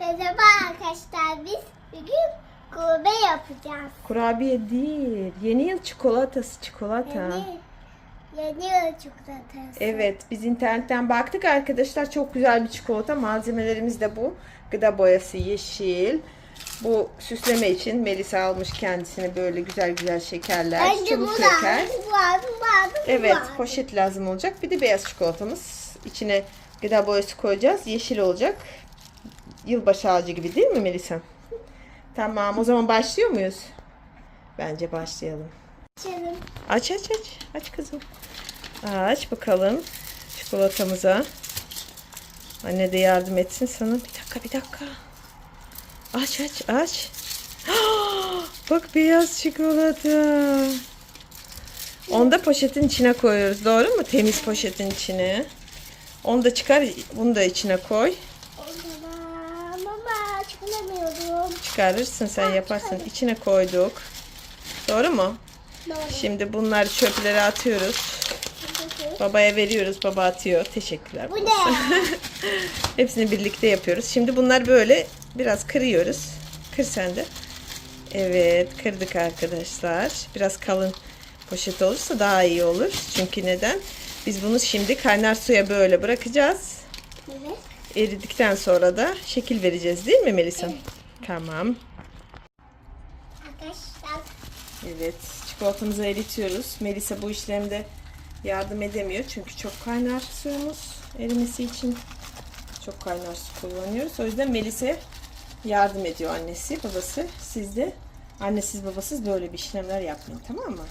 Merhaba arkadaşlar biz bugün kurbe yapacağız. Kurabiye değil. Yeni yıl çikolatası çikolata. Yeni, yeni yıl çikolatası. Evet biz internetten baktık arkadaşlar. Çok güzel bir çikolata. Malzemelerimiz de bu. Gıda boyası yeşil. Bu süsleme için Melisa almış kendisine böyle güzel güzel şekerler. Önce bu çubuk lazım, şeker. bu lazım, bu lazım, bu Evet lazım. poşet lazım olacak. Bir de beyaz çikolatamız. İçine gıda boyası koyacağız. Yeşil olacak. Yılbaşı ağacı gibi değil mi Melisa? Tamam o zaman başlıyor muyuz? Bence başlayalım. Açalım. Aç aç aç. Aç kızım. Aç bakalım çikolatamıza. Anne de yardım etsin sana. Bir dakika bir dakika. Aç aç aç. Bak beyaz çikolata. Onu da poşetin içine koyuyoruz. Doğru mu? Temiz poşetin içine. Onu da çıkar. Bunu da içine koy. O zaman baba çıkamıyorum. Çıkarırsın sen yaparsın. İçine koyduk. Doğru mu? Doğru. Şimdi bunları çöplere atıyoruz. Babaya veriyoruz. Baba atıyor. Teşekkürler. Bu ne? Hepsini birlikte yapıyoruz. Şimdi bunları böyle biraz kırıyoruz. Kır sen de. Evet kırdık arkadaşlar. Biraz kalın poşet olursa daha iyi olur. Çünkü neden? Biz bunu şimdi kaynar suya böyle bırakacağız. Evet. Eridikten sonra da şekil vereceğiz değil mi Melisa? Tamam. Arkadaşlar Evet, çikolatamızı eritiyoruz. Melisa bu işlemde yardım edemiyor çünkü çok kaynar suyumuz erimesi için çok kaynar su kullanıyoruz. O yüzden Melisa yardım ediyor annesi, babası. Siz de annesiz babasız böyle bir işlemler yapmayın tamam mı?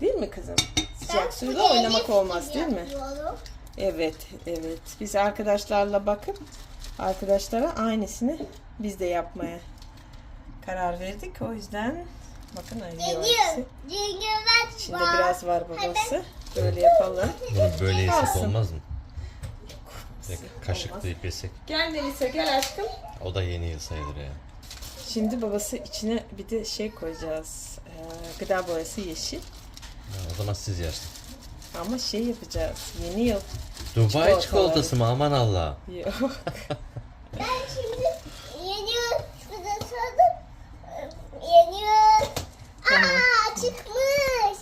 Değil mi kızım? Sıcak suyla oynamak olmaz değil mi? yapıyorum. Evet, evet. Biz arkadaşlarla bakıp arkadaşlara aynısını biz de yapmaya karar verdik. O yüzden bakın ayırıyor. İçinde biraz var babası. Böyle yapalım. Bunu böyle yesek Kalsın. olmaz mı? Bir kaşık deyip yesek. Gel Melisa gel aşkım. O da yeni yıl sayılır ya. Şimdi babası içine bir de şey koyacağız. Ee, gıda boyası yeşil. Ha, O zaman siz yersiniz. Ama şey yapacağız. Yeni yıl. Dubai Çikolatalar. çikolatası mı? Aman Allah. Yok. Ben şimdi yeni yıl çikolatası aldım. Yeni yıl. Aa çıkmış.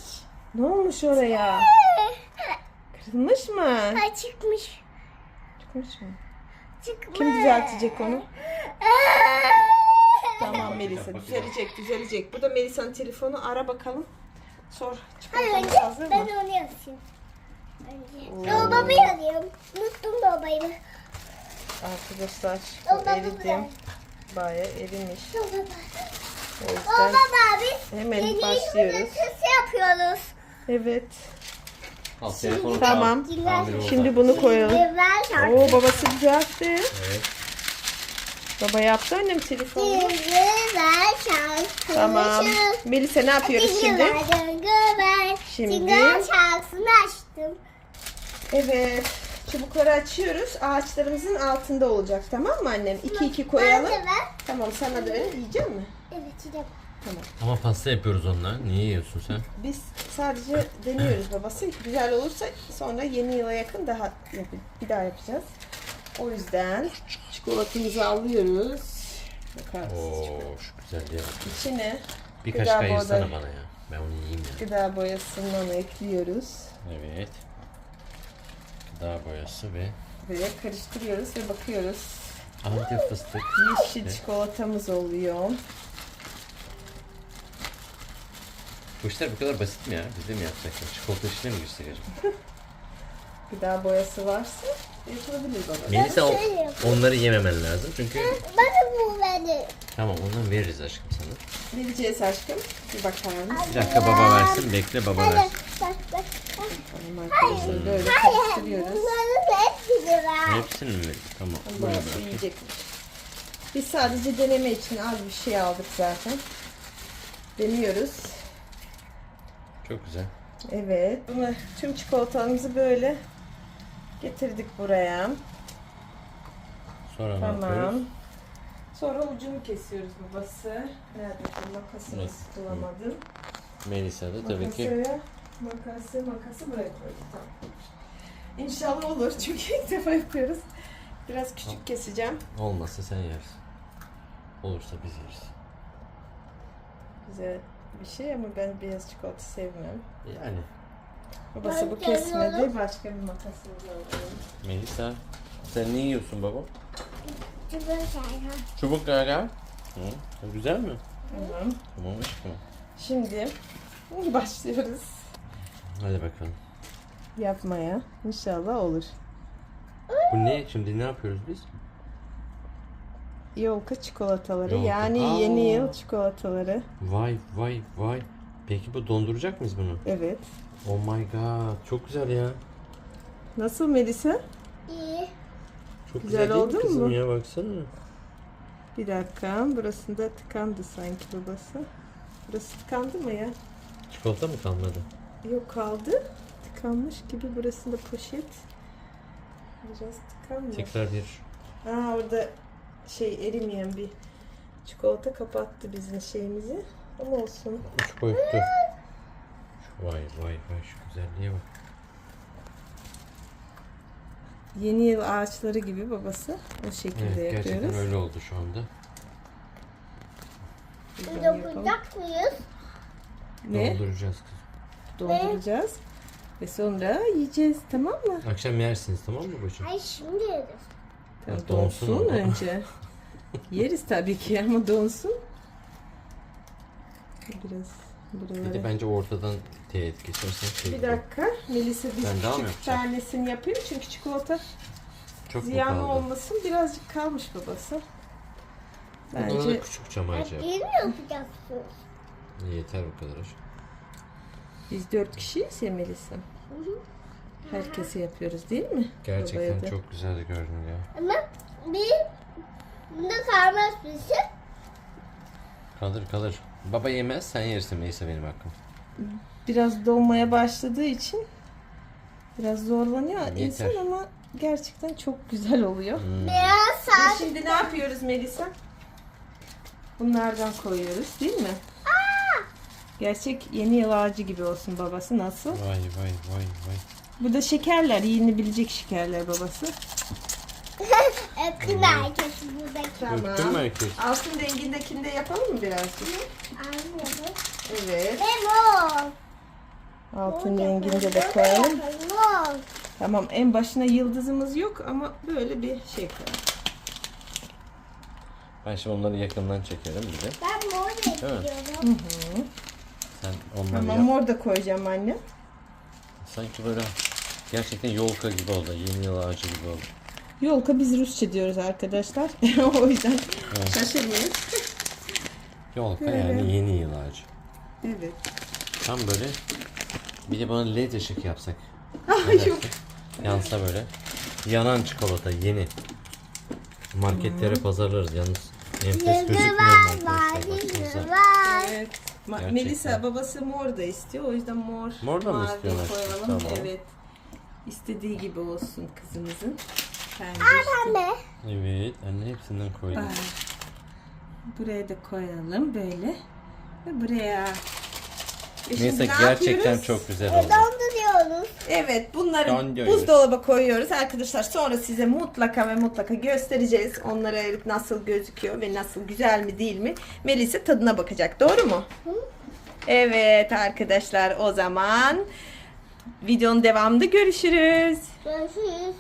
Ne olmuş oraya? Kırılmış mı? Ha çıkmış. Çıkmış mı? Çıkmış. Kim düzeltecek onu? Tamam Melisa düzelecek düzelecek. Bu da Melisa'nın telefonu. Ara bakalım. Sor. Hayır Çikolatamız önce hazır ben mı? onu yapayım. Önce. Yo babayı alayım. Unuttum babayı. Arkadaşlar bu baba eridim. Baya erimiş. Yo baba. O yüzden baba biz hemen yeni yıl başlıyoruz. çikolatası yapıyoruz. Evet. Al telefonu Tamam. Tamir. Şimdi bunu koyalım. Şarkı. Oo babası düzeltti. Evet. Baba yaptı annem telefonu. Güzel şarkı. Tamam. Melisa ne yapıyoruz şimdi? Şimdi. Şimdi- Şimdi şarkısını açtım. Evet. Çubukları açıyoruz. Ağaçlarımızın altında olacak tamam mı annem? 2 2 koyalım. Ben de ver. Tamam sana da öyle yiyecek mi? Evet yine. Tamam. Ama pasta yapıyoruz onunla. Niye yiyorsun sen? Biz sadece deniyoruz babası. Güzel olursa sonra yeni yıla yakın daha yap- bir daha yapacağız. O yüzden çikolatamızı alıyoruz. Bakar mısınız? Oo şu güzelliğe bak. İçine Bir Gıda kaşık ayırsana boyası. bana ya. Ben onu yiyeyim ya. gıda boyasından ekliyoruz. Evet. Gıda boyası ve Böyle karıştırıyoruz ve bakıyoruz. antep fıstık. Yeşil çikolatamız oluyor. Bu işler bu kadar basit mi ya? Biz de mi yapsak? ya? Çikolata işine mi girsek acaba? Gıda boyası varsa yapılabilir baba. Melisa o- yapayım. onları yememen lazım çünkü Bana bu verin. tamam ondan veririz aşkım sana. Vereceğiz aşkım. Bir bakar mısın? Bir dakika baba versin bekle baba Bak versin. bak bak. Tamam arkadaşlar böyle Hayır. karıştırıyoruz. Bunların hepsini ver. Hepsini mi? Tamam. Böyle Babası bırak. yiyecekmiş. Biz sadece deneme için az bir şey aldık zaten. Deniyoruz. Çok güzel. Evet. Bunu tüm çikolatalarımızı böyle getirdik buraya. Sonra ne Tamam. yapıyoruz? Sonra ucunu kesiyoruz babası. Nerede bu makasını Nasıl? bulamadım. Melisa da tabii ki makası, makası buraya koyduk. Tamam. İnşallah olur çünkü ilk defa yapıyoruz. Biraz küçük keseceğim. Olmazsa sen yersin. Olursa biz yeriz. Güzel bir şey ama ben beyaz çikolata sevmem. Yani. Babası bu Ben kesmedi. seviyorum. Başka bir makasımız alalım. Melisa sen ne yiyorsun baba? Çubuk sayfa. Çubuk gaga. Hı. Güzel mi? Tamam. Tamam aşkım. Şimdi başlıyoruz Hadi bakalım. yapmaya. İnşallah olur. Bu ne? Şimdi ne yapıyoruz biz? Yolka çikolataları Yolka. yani Aa. yeni yıl çikolataları. Vay vay vay. Peki bu donduracak mıyız bunu? Evet. Oh my god. Çok güzel ya. Nasıl Melisa? İyi. Çok Güzel güzel, oldu kızım mu? ya baksana. Bir dakika. Burasında tıkandı sanki babası. Burası tıkandı mı ya? Çikolata mı kalmadı? Yok kaldı. Tıkanmış gibi burasında poşet. Biraz tıkanmış. Tekrar bir Aa orada şey erimeyen bir çikolata kapattı bizim şeyimizi. Ama olsun. üç boyutlu. Vay vay vay şu güzelliğe bak. Yeni yıl ağaçları gibi babası. O şekilde Evet gerçekten yapıyoruz. öyle oldu şu anda. Bulacak mıyız? Ne? Dolduracağız kızım. Dolduracağız. Ve sonra yiyeceğiz tamam mı? Akşam yersiniz tamam mı babacığım? Hayır şimdi yeriz. Ya donsun donsun önce. Yeriz tabii ki ama donsun. Biraz Bir de buraları. bence ortadan teğet geçersen şey Bir dakika. Melisa bir Ben küçük tanesini yapayım çünkü çikolata Çok ziyan olmasın. Birazcık kalmış babası. Bence... Bence da küçük ağacı yap. Yeni mi yapacaksınız? Yeter bu kadar aşkım. biz dört kişiyiz ya Melisa. Herkese yapıyoruz değil mi? Gerçekten Babaya da. çok güzel görünüyor. Ama bir bunda kalmaz bizim. Kalır kalır. Baba yemez sen yersin Melisa benim hakkım. Biraz dolmaya başladığı için biraz zorlanıyor Yeter. insan ama gerçekten çok güzel oluyor. Hmm. Beyaz saat. şimdi ne yapıyoruz Melisa? Bunlardan koyuyoruz değil mi? Gerçek yeni yıl ağacı gibi olsun babası nasıl? Vay vay vay vay. Bu da şekerler, yenilebilecek şekerler babası. Öpün herkesi buradaki. Öptün mü herkes? Altın rengindekini de yapalım mı birazcık? Anlıyorum. Evet. Lemon. Altın renginde de koyalım. Tamam en başına yıldızımız yok ama böyle bir şey koyalım. Ben şimdi onları yakından çekerim bir de. Ben mor bekliyorum. Sen onları Tamam yap. mor da koyacağım anne. Sanki böyle gerçekten yolka gibi oldu. Yeni yıl ağacı gibi oldu. Yolka biz Rusça diyoruz arkadaşlar. o yüzden şaşırmayın. Yolka Böyle. yani yeni yıl ağacı. Evet. Tam böyle bir de bana led ışık yapsak. Ay yok. Yansa böyle. Yanan çikolata yeni. Marketlere pazarlarız yalnız. Enfes gözükmüyor arkadaşlar. Evet. Gerçekten. Melisa babası mor da istiyor. O yüzden mor. Mor da mı istiyorlar? koyalım. Tamam. Evet. İstediği gibi olsun kızımızın. Anne. Evet anne hepsinden koydum. Bak. Buraya da koyalım böyle. Ve buraya. E şimdi Neyse ne gerçekten yapıyoruz? çok güzel oldu. Donduruyoruz. Evet bunları Donduruyoruz. buzdolaba koyuyoruz arkadaşlar. Sonra size mutlaka ve mutlaka göstereceğiz. Onları ayırıp nasıl gözüküyor ve nasıl güzel mi değil mi? Melisa tadına bakacak. Doğru mu? Evet arkadaşlar o zaman videonun devamında görüşürüz. Görüşürüz.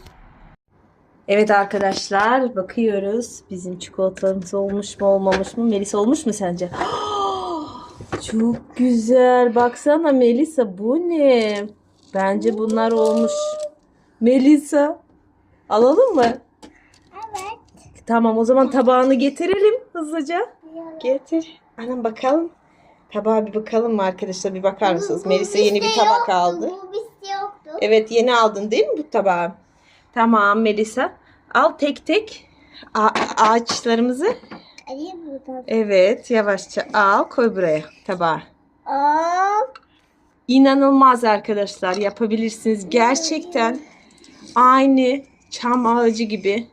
Evet arkadaşlar bakıyoruz. Bizim çikolatalarımız olmuş mu olmamış mı? Melisa olmuş mu sence? Çok güzel. Baksana Melisa bu ne? Bence bunlar olmuş. Melisa alalım mı? Evet. Tamam o zaman tabağını getirelim hızlıca. Getir. Anam bakalım. Tabağa bir bakalım mı arkadaşlar? Bir bakar mısınız? Melisa yeni bir tabak yoktu, aldı. Bu bizde yoktu. Evet yeni aldın değil mi bu tabağı? Tamam Melisa. Al tek tek a- ağaçlarımızı. Evet yavaşça al koy buraya tabağa. Aa, İnanılmaz arkadaşlar yapabilirsiniz. Gerçekten aynı çam ağacı gibi.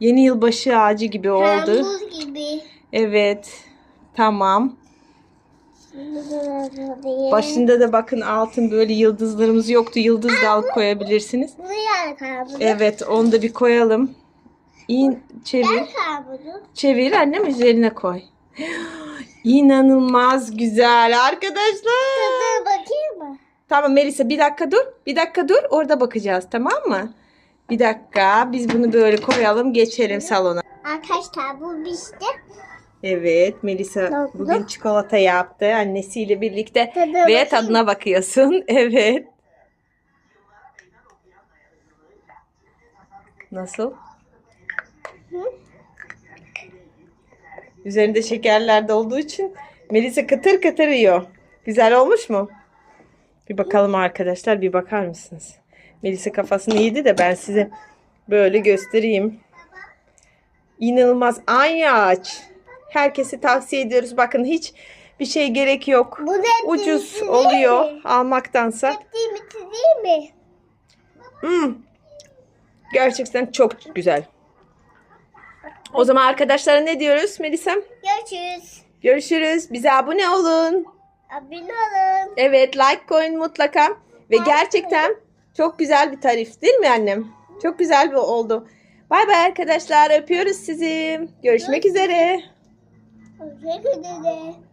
Yeni yılbaşı ağacı gibi oldu. Temmuz gibi. Evet. Tamam. Başında da bakın altın böyle yıldızlarımız yoktu. Yıldız da alıp koyabilirsiniz. Yani. Evet onu da bir koyalım. İn, çevir. Çevir annem üzerine koy. İnanılmaz güzel arkadaşlar. Tadına bakayım mı? Tamam Melisa bir dakika dur. Bir dakika dur. Orada bakacağız tamam mı? Bir dakika. Biz bunu böyle koyalım geçelim salona. Arkadaşlar bu bizde. Evet Melisa oldu? bugün çikolata yaptı annesiyle birlikte Tadına ve bakayım. tadına bakıyorsun. Evet. Nasıl? Üzerinde şekerler de olduğu için Melisa kıtır kıtır yiyor. Güzel olmuş mu? Bir bakalım arkadaşlar bir bakar mısınız? Melisa kafasını yedi de ben size böyle göstereyim. İnanılmaz Ayyaç. Herkese tavsiye ediyoruz. Bakın hiç bir şey gerek yok. Bu Ucuz oluyor mi? almaktansa. Değil mi? Değil mi? Hmm. Gerçekten çok güzel. O zaman arkadaşlara ne diyoruz Melisam? Görüşürüz. Görüşürüz. Bize abone olun. Abone olun. Evet like koyun mutlaka. Ve gerçekten çok güzel bir tarif değil mi annem? Çok güzel bir oldu. Bay bay arkadaşlar. Öpüyoruz sizi. Görüşmek üzere. 我谁给的呢？